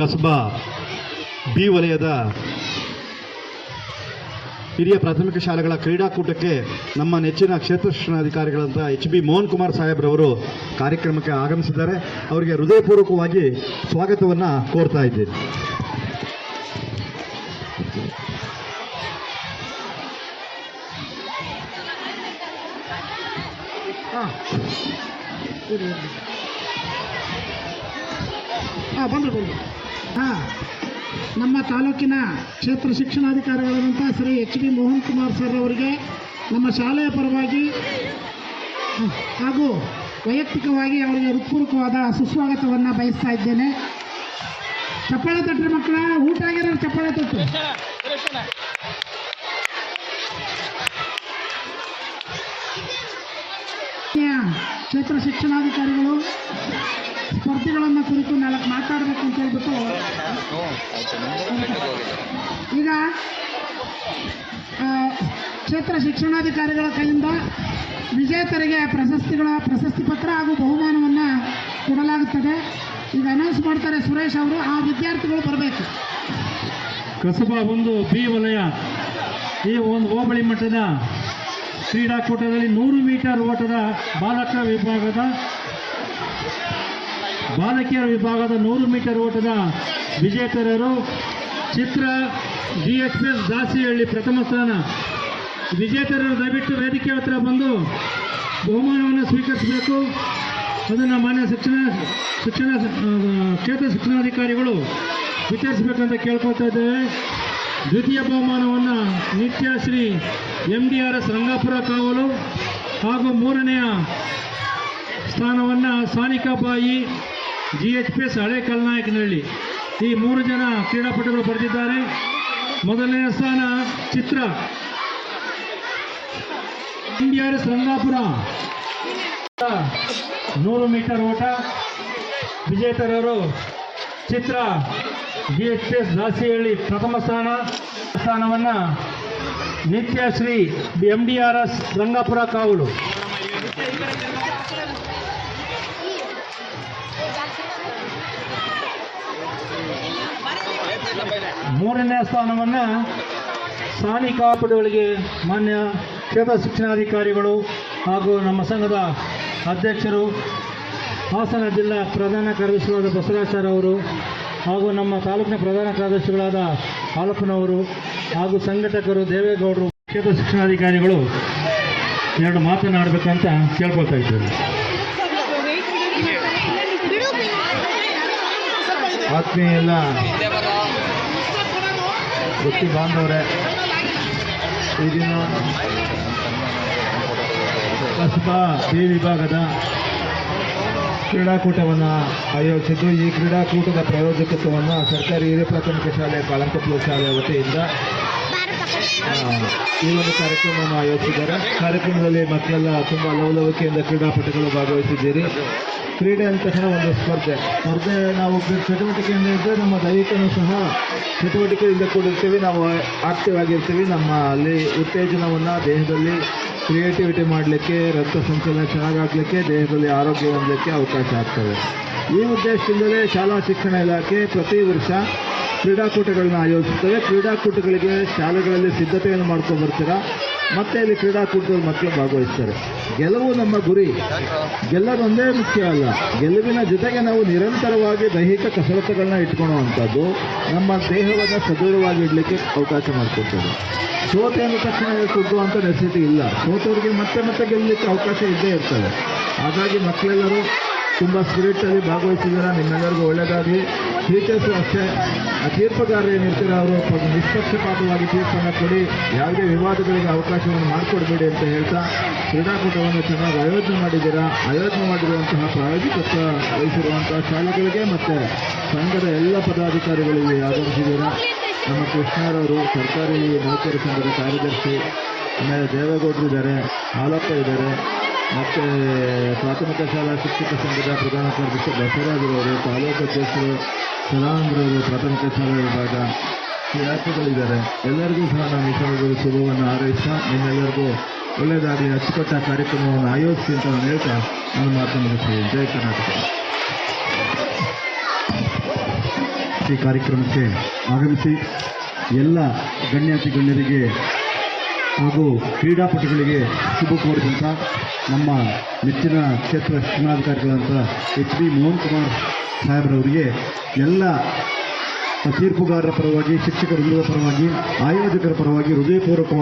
ಕಸಬಾ B ವಲಯದ ಹಿರಿಯ ಪ್ರಾಥಮಿಕ ಶಾಲೆಗಳ ಕ್ರೀಡಾಕೂಟಕ್ಕೆ ನಮ್ಮ ನೆಚ್ಚಿನ ಕ್ಷೇತ್ರ ಶಿಕ್ಷಣಾಧಿಕಾರಿಗಳಂತ ಎಚ್ ಬಿ ಮೋಹನ್ ಕುಮಾರ್ ಸಾಹೇಬ್ರವರು ಕಾರ್ಯಕ್ರಮಕ್ಕೆ ಆಗಮಿಸಿದ್ದಾರೆ. ಅವರಿಗೆ ಹೃದಯಪೂರ್ವಕವಾಗಿ ಸ್ವಾಗತವನ್ನು ಕೋರ್ತಾ ಇದ್ದೀನಿ. ಬಂದರು ಬಂದರು. ನಮ್ಮ ತಾಲೂಕಿನ ಕ್ಷೇತ್ರ ಶಿಕ್ಷಣಾಧಿಕಾರಿಗಳಾದಂಥ Shri H D Mohan Kumar sir ಅವರಿಗೆ ನಮ್ಮ ಶಾಲೆಯ ಪರವಾಗಿ ಹಾಗೂ ವೈಯಕ್ತಿಕವಾಗಿ ಅವರಿಗೆ ಹೃತ್ಪೂರ್ವಕವಾದ ಸುಸ್ವಾಗತವನ್ನು ಬಯಸ್ತಾ ಇದ್ದೇನೆ. ಚಪ್ಪಾಳೆ ಮಕ್ಕಳ, ಊಟ ಆಗಿರೋ ಚಪ್ಪಾಳೆ ತಟ್ಟು. ಕ್ಷೇತ್ರ ಶಿಕ್ಷಣಾಧಿಕಾರಿಗಳು ಸ್ಪರ್ಧಿಗಳನ್ನು ಕುರಿತು ನಾಲ್ಕು ಮಾತಾಡಬೇಕು ಅಂತ ಹೇಳ್ಬಿಟ್ಟು ಈಗ ಕ್ಷೇತ್ರ ಶಿಕ್ಷಣಾಧಿಕಾರಿಗಳ ಕೈಯಿಂದ ವಿಜೇತರಿಗೆ ಪ್ರಶಸ್ತಿಗಳ ಪ್ರಶಸ್ತಿ ಪತ್ರ ಹಾಗೂ ಬಹುಮಾನವನ್ನು ಕೊಡಲಾಗುತ್ತದೆ. ಈಗ ಅನೌನ್ಸ್ ಮಾಡ್ತಾರೆ ಸುರೇಶ್ ಅವರು ಆ ವಿದ್ಯಾರ್ಥಿಗಳು ಬರಬೇಕು. ಕಸಬಾ ಒಂದು ಬಿ ವಲಯ. ಈ ಒಂದು ಹೋಬಳಿ ಮಟ್ಟದ ಕ್ರೀಡಾಕೂಟದಲ್ಲಿ ನೂರು ಮೀಟರ್ ಓಟದ ಬಾಲಕ ವಿಭಾಗದ ಬಾಲಕಿಯರ ವಿಭಾಗದ ನೂರು ಮೀಟರ್ ಓಟದ ವಿಜೇತರರು Chitra G H S Dasihalli ಪ್ರಥಮ ಸ್ಥಾನ. ವಿಜೇತರರು ದಯವಿಟ್ಟು ವೇದಿಕೆ ಹತ್ರ ಬಂದು ಬಹುಮಾನವನ್ನು ಸ್ವೀಕರಿಸಬೇಕು. ಅದನ್ನು ಮಾನ್ಯ ಶಿಕ್ಷಣ ಶಿಕ್ಷಣ ಕ್ಷೇತ್ರ ಶಿಕ್ಷಣಾಧಿಕಾರಿಗಳು ವಿತರಿಸಬೇಕಂತ ಕೇಳ್ಕೊಳ್ತಾ ಇದ್ದೇವೆ. ದ್ವಿತೀಯ ಬಹುಮಾನವನ್ನು Nityashree M D R S Rangapura Kavalu ಹಾಗೂ ಮೂರನೆಯ ಸ್ಥಾನವನ್ನು Sanikabai G H P S Hale Kalnayakanahalli ಈ ಮೂರು ಜನ ಕ್ರೀಡಾಪಟುಗಳು ಪಡೆದಿದ್ದಾರೆ ಮೊದಲನೇ ಸ್ಥಾನ ಚಿತ್ರ. ಇಂಡಿಯಾರ್ ಸಂಗಾಪುರ ನೂರು ಮೀಟರ್ ಓಟ. ವಿಜೇತರರು Chitra. G H P S Dasihalli ಪ್ರಥಮ ಸ್ಥಾನ. ಸ್ಥಾನವನ್ನು Nityashree M D R S Rangapura Kavalu. ಮೂರನೇ ಸ್ಥಾನವನ್ನು ಸಾನಿ ಕಾಪುಗಳಿಗೆ ಮಾನ್ಯ ಕ್ಷೇತ್ರ ಶಿಕ್ಷಣಾಧಿಕಾರಿಗಳು ಹಾಗೂ ನಮ್ಮ ಸಂಘದ ಅಧ್ಯಕ್ಷರು, ಹಾಸನ ಜಿಲ್ಲಾ ಪ್ರಧಾನ ಕಾರ್ಯದರ್ಶಿಗಳಾದ ಬಸವರಾಚಾರ್ ಅವರು ಹಾಗೂ ನಮ್ಮ ತಾಲೂಕಿನ ಪ್ರಧಾನ ಕಾರ್ಯದರ್ಶಿಗಳಾದ ಹಾಲಪ್ಪನವರು ಹಾಗೂ ಸಂಘಟಕರು ದೇವೇಗೌಡರು, ಕ್ಷೇತ್ರ ಶಿಕ್ಷಣಾಧಿಕಾರಿಗಳು ಎರಡು ಮಾತನಾಡಬೇಕಂತ ಕೇಳ್ಕೊಳ್ತಾ ಇದ್ದೇವೆ ಆತ್ಮೀಯ ಎಲ್ಲ ವೃತ್ತಿ ಬಾಂಧವರೇ, ಈ ದಿನ ಕಸಬಾ ಬಿ ವಿಭಾಗದ ಕ್ರೀಡಾಕೂಟವನ್ನು ಆಯೋಜಿಸಿದ್ದು. ಈ ಕ್ರೀಡಾಕೂಟದ ಪ್ರಾಯೋಜಕತ್ವವನ್ನು ಸರ್ಕಾರಿ ಹಿರಿಯ ಪ್ರಾಥಮಿಕ ಶಾಲೆ ಕಾಳಂಕಪ್ಲ ಶಾಲೆ ವತಿಯಿಂದ ಈ ಒಂದು ಕಾರ್ಯಕ್ರಮವನ್ನು ಆಯೋಜಿಸಿದ್ದಾರೆ. ಕಾರ್ಯಕ್ರಮದಲ್ಲಿ ಮಕ್ಕಳೆಲ್ಲ ತುಂಬ ಲವಲವಿಕೆಯಿಂದ ಕ್ರೀಡಾಪಟುಗಳು ಭಾಗವಹಿಸಿದ್ದೀರಿ. ಕ್ರೀಡೆ ಅಂತ ಒಂದು ಸ್ಪರ್ಧೆ. ಸ್ಪರ್ಧೆ ನಾವು ಚಟುವಟಿಕೆಯಿಂದ ಇದ್ದರೆ ನಮ್ಮ ದೈಹಿಕನೂ ಸಹ ಚಟುವಟಿಕೆಯಿಂದ ಕೂಡಿರ್ತೀವಿ, ನಾವು ಆಕ್ಟಿವ್ ಆಗಿರ್ತೀವಿ ನಮ್ಮ ಅಲ್ಲಿ ಉತ್ತೇಜನವನ್ನು ದೇಹದಲ್ಲಿ ಕ್ರಿಯೇಟಿವಿಟಿ ಮಾಡಲಿಕ್ಕೆ, ರಕ್ತ ಸಂಚಲನ ಚೆನ್ನಾಗಾಗಲಿಕ್ಕೆ, ದೇಹದಲ್ಲಿ ಆರೋಗ್ಯ ಹೊಂದಲಿಕ್ಕೆ ಅವಕಾಶ ಆಗ್ತದೆ. ಈ ಉದ್ದೇಶದಿಂದಲೇ ಶಾಲಾ ಶಿಕ್ಷಣ ಇಲಾಖೆ ಪ್ರತಿ ವರ್ಷ ಕ್ರೀಡಾಕೂಟಗಳನ್ನ ಆಯೋಜಿಸುತ್ತವೆ ಕ್ರೀಡಾಕೂಟಗಳಿಗೆ ಶಾಲೆಗಳಲ್ಲಿ ಸಿದ್ಧತೆಯನ್ನು ಮಾಡ್ಕೊಂಡು ಬರ್ತೀರಾ? ಮತ್ತೆ ಇಲ್ಲಿ ಕ್ರೀಡಾಕೂಟದಲ್ಲಿ ಮಕ್ಕಳು ಭಾಗವಹಿಸ್ತಾರೆ. ಗೆಲುವು ನಮ್ಮ ಗುರಿ. ಗೆಲ್ಲದೊಂದೇ ಮುಖ್ಯ ಅಲ್ಲ. ಗೆಲುವಿನ ಜೊತೆಗೆ ನಾವು ನಿರಂತರವಾಗಿ ದೈಹಿಕ ಕಸರತ್ತುಗಳನ್ನ ಇಟ್ಕೊಳ್ಳುವಂಥದ್ದು ನಮ್ಮ ದೇಹವನ್ನು ಸದೃಢವಾಗಿ ಇಡಲಿಕ್ಕೆ ಅವಕಾಶ ಮಾಡಿಕೊಡ್ತದೆ. ಸೋತೆ ಅಂದ ತಕ್ಷಣ ಅಂತ ನೆಸಿಟಿ ಇಲ್ಲ. ಸೋತವರಿಗೆ ಮತ್ತೆ ಮತ್ತೆ ಗೆಲ್ಲಲಿಕ್ಕೆ ಅವಕಾಶ ಇದ್ದೇ ಇರ್ತದೆ. ಹಾಗಾಗಿ ಮಕ್ಕಳೆಲ್ಲರೂ ತುಂಬ ಸ್ಪಿರಿಟಲ್ಲಿ ಭಾಗವಹಿಸಿದ್ದೀರಾ. ನಿಮ್ಮೆಲ್ಲರಿಗೂ ಒಳ್ಳೆಯದಾಗಲಿ. ಟೀಚರ್ಸು ಅಷ್ಟೇ. ತೀರ್ಪುಗಾರರು ಏನಿರ್ತೀರ ಅವರು ನಿಷ್ಪಕ್ಷಪಾತವಾಗಿ ತೀರ್ಪನ್ನು ಕೊಡಿ. ಯಾವುದೇ ವಿವಾದಗಳಿಗೆ ಅವಕಾಶವನ್ನು ಮಾಡಿಕೊಡ್ಬೇಡಿ ಅಂತ ಹೇಳ್ತಾ ಕ್ರೀಡಾಕೂಟವನ್ನು ಚೆನ್ನಾಗಿ ಆಯೋಜನೆ ಮಾಡಿದ್ದೀರಾ? ಆಯೋಜನೆ ಮಾಡಿರುವಂತಹ ಪ್ರಾಯೋಜಕತ್ವ ವಹಿಸಿರುವಂತಹ ಶಾಲೆಗಳಿಗೆ ಮತ್ತು ಸಂಘದ ಎಲ್ಲ ಪದಾಧಿಕಾರಿಗಳಿಗೆ ಆಗಮಿಸಿದ್ದೀರಾ ನಮ್ಮ ಕೃಷ್ಣರವರು ಸರ್ಕಾರಿ ನೌಕರ ಸಂಘದ ಕಾರ್ಯದರ್ಶಿ. ಆಮೇಲೆ ದೇವೇಗೌಡರು ಇದ್ದಾರೆ. ಹಾಲಪ್ಪ ಇದ್ದಾರೆ. ಮತ್ತು ಪ್ರಾಥಮಿಕ ಶಾಲಾ ಶಿಕ್ಷಕ ಸಂಘದ ಪ್ರಧಾನ ಕಾರ್ಯದರ್ಶಿ ಬಸವರಾಜರವರು ತಾಲೂಕು ಅಧ್ಯಕ್ಷರು ಸದಾನಂದರವರು ಪ್ರಾಥಮಿಕ ಶಾಲಾ ವಿಭಾಗ ವಿದ್ಯಾರ್ಥಿಗಳಿದ್ದಾರೆ ಎಲ್ಲರಿಗೂ ಸಹ ನಾನು ಸಂದರ್ಭದಲ್ಲಿ ಶುಭವನ್ನು ಹಾರೈಸ್ತಾ, ನಿಮ್ಮೆಲ್ಲರಿಗೂ ಒಳ್ಳೆಯದಾಗಲಿ, ಅಚ್ಚುಕಟ್ಟ ಕಾರ್ಯಕ್ರಮವನ್ನು ಆಯೋಜಿಸಿ ಅಂತ ನಾನು ಹೇಳ್ತಾ ನಾನು ಮಾತನಾಡುತ್ತೇನೆ ಜಯ ಕರ್ನಾಟಕ. ಈ ಕಾರ್ಯಕ್ರಮಕ್ಕೆ ಆಗಮಿಸಿ ಎಲ್ಲ ಗಣ್ಯಾತಿ ಗಣ್ಯರಿಗೆ ಹಾಗೂ ಕ್ರೀಡಾಪಟುಗಳಿಗೆ ಶುಭ ಕೋರಿದಂಥ ನಮ್ಮ ನೆಚ್ಚಿನ ಕ್ಷೇತ್ರ ಶಿಕ್ಷಣಾಧಿಕಾರಿಗಳಂತ ಎಚ್ ಡಿ ಮೋಹನ್ ಕುಮಾರ್ ಸಾಹೇಬ್ರವರಿಗೆ ಎಲ್ಲ ತೀರ್ಪುಗಾರರ ಪರವಾಗಿ, ಶಿಕ್ಷಕರ ಪರವಾಗಿ, ಆಯೋಜಕರ ಪರವಾಗಿ ಹೃದಯಪೂರ್ವಕವಾದ